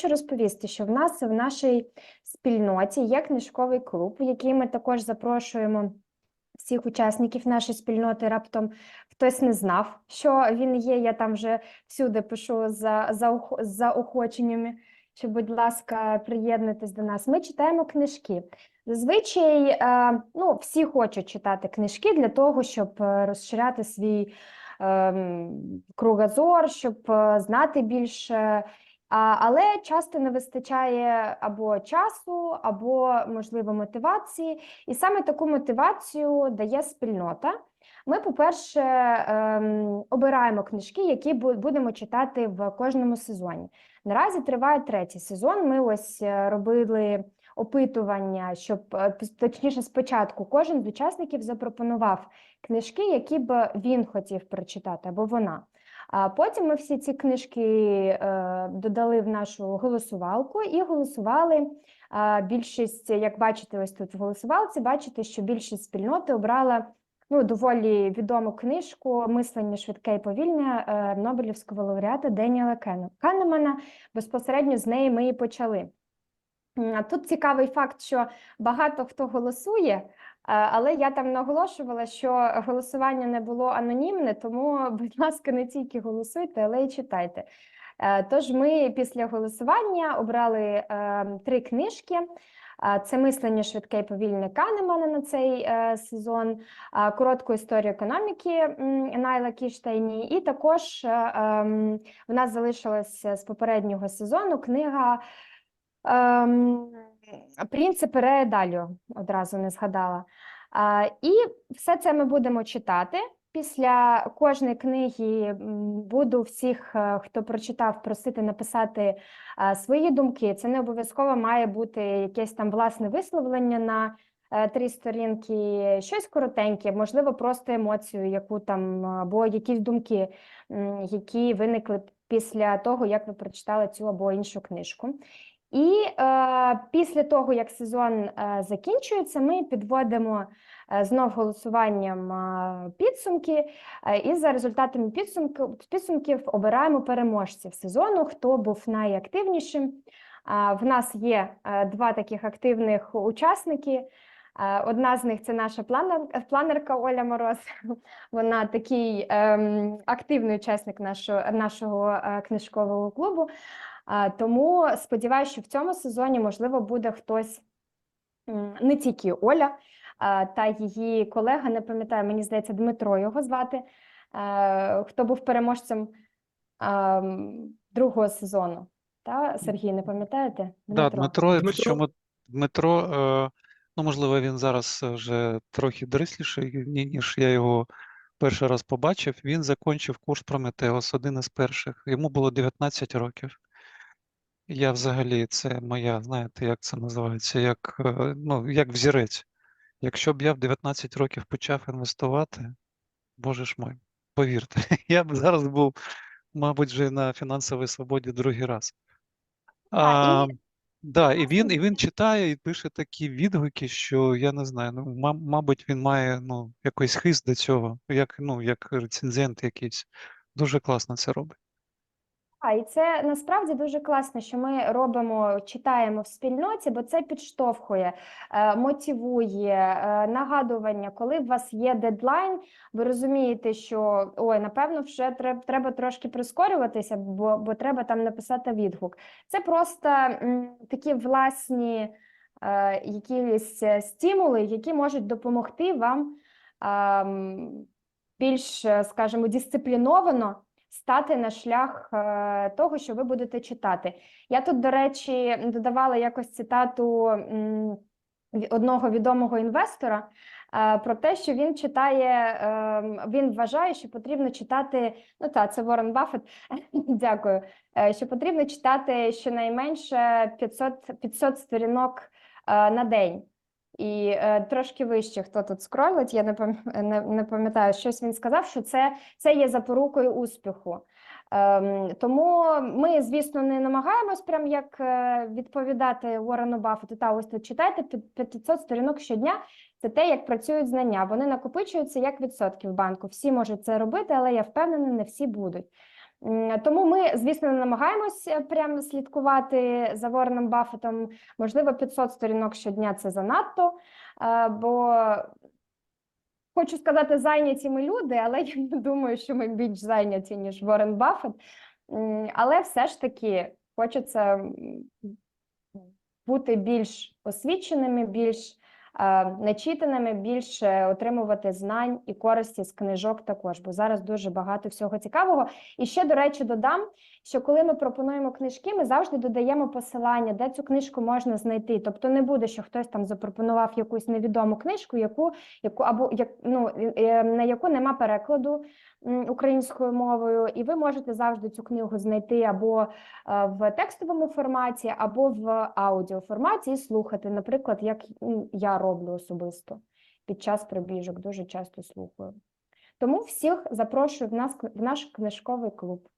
хочу розповісти, що в нас в нашій спільноті є книжковий клуб, в який ми також запрошуємо всіх учасників нашої спільноти. Раптом хтось не знав, що він є. Я там вже всюди пишу за, за, ох- з заохоченнями, що, будь ласка, приєднуйтесь до нас. Ми читаємо книжки. Зазвичай е, ну, всі хочуть читати книжки для того, щоб е, розширяти свій ем, кругозор, щоб е, знати більше. Але часто не вистачає або часу, або, можливо, мотивації. І саме таку мотивацію дає спільнота. Ми, по-перше, ем, обираємо книжки, які будемо читати в кожному сезоні. Наразі триває третій сезон. Ми ось е, робили опитування, щоб е, точніше, спочатку кожен з учасників запропонував книжки, які б він хотів прочитати, або вона. А потім ми всі ці книжки е, додали в нашу голосувалку і голосували. Більшість, як бачите, ось тут в голосувалці, бачите, що більшість спільноти обрала ну, доволі відому книжку Мислення швидке і повільне е, Нобелівського лауреата Деніела Канемана. Безпосередньо з неї ми і почали. Тут цікавий факт, що багато хто голосує, але я там наголошувала, що голосування не було анонімне, тому, будь ласка, не тільки голосуйте, але й читайте. Е, Тож ми після голосування обрали е, три книжки. Е, Це мислення швидке і повільне Канемана на цей сезон, коротку історію економіки Найла Кіштейні, і також ем, в нас залишилася з попереднього сезону книга Ем, принципи Реедаліо, одразу не згадала. І все це ми будемо читати. Після кожної книги буду всіх, е, хто прочитав, просити написати е, свої думки. Це не обов'язково має бути якесь там власне висловлення на е, три сторінки, щось коротеньке, можливо, просто емоцію, яку там, або якісь думки, які виникли після того, як ви прочитали цю або іншу книжку. І е, після того, як сезон е, закінчується, ми підводимо е, знов голосуванням е, підсумки, е, і за результатами підсумку, підсумків обираємо переможців сезону, хто був найактивнішим. А, в нас є е, два таких активних учасники. Е, Одна з них це наша планер, планерка Оля Мороз. Вона такий ем, активний учасник нашого, нашого е, книжкового клубу. Тому сподіваюся, що в цьому сезоні можливо буде хтось не тільки Оля та її колега, не пам'ятаю, мені здається, Дмитро його звати, хто був переможцем другого сезону. Та, Сергій, не пам'ятаєте? Да, Дмитро, Дмитро. причому Дмитро, е, ну можливо, він зараз вже трохи доросліший, ні- ніж я його перший раз побачив. Він закінчив курс Прометеус, один із перших. Йому було 19 років. Я взагалі, це моя, знаєте, як це називається, як, е, ну, як взірець. Якщо б я в 19 років почав інвестувати, боже ж мой, повірте, я б зараз був, мабуть, вже на фінансовій свободі другий раз. А, да, і він, і він читає і пише такі відгуки, що я не знаю, ну, ма- мабуть, він має ну, якийсь хист до цього, як, ну, як рецензент якийсь. Дуже класно це робить. А, і це насправді дуже класно, що ми робимо, читаємо в спільноті, бо це підштовхує, е, мотивує, е, нагадування, коли у вас є дедлайн, ви розумієте, що ой, напевно, вже треба, треба трошки прискорюватися, бо, бо треба там написати відгук. Це просто м, такі власні е, якісь е, стимули, які можуть допомогти вам ем, більш, е, скажімо, дисципліновано стати на шлях е, того, що ви будете читати. Я тут, до речі, додавала якось цитату одного відомого інвестора е, про те, що він читає, е, він вважає, що потрібно читати. Ну так, це Ворон Баффет, дякую. Що потрібно читати щонайменше 500, 500 сторінок на день. І е, трошки вище, хто тут скролить, я не пам- не, не пам'ятаю, щось він сказав, що це це є запорукою успіху. Ем, тому ми, звісно, не намагаємось прям як е, відповідати Уоррену Баффету, та ось тут читайте під 500 сторінок щодня. Це те, як працюють знання. Вони накопичуються як відсотки в банку. Всі можуть це робити, але я впевнена, не всі будуть. Тому ми, звісно, не намагаємось е, прямо слідкувати за Вореном Баффетом. Можливо, 500 сторінок щодня це занадто, е, бо хочу сказати, зайняті ми люди, але я не думаю, що ми більш зайняті, ніж Ворен Баффет. Але все ж таки хочеться бути більш освіченими, більш начитаними, більше отримувати знань і користі з книжок також, бо зараз дуже багато всього цікавого. І ще, до речі, додам, що коли ми пропонуємо книжки, ми завжди додаємо посилання, де цю книжку можна знайти. Тобто не буде, що хтось там запропонував якусь невідому книжку, яку, яку або як ну на яку нема перекладу українською мовою, і ви можете завжди цю книгу знайти або е, в текстовому форматі, або в аудіоформаті і слухати. Наприклад, як я роблю особисто під час пробіжок, дуже часто слухаю. Тому всіх запрошую в нас в наш книжковий клуб.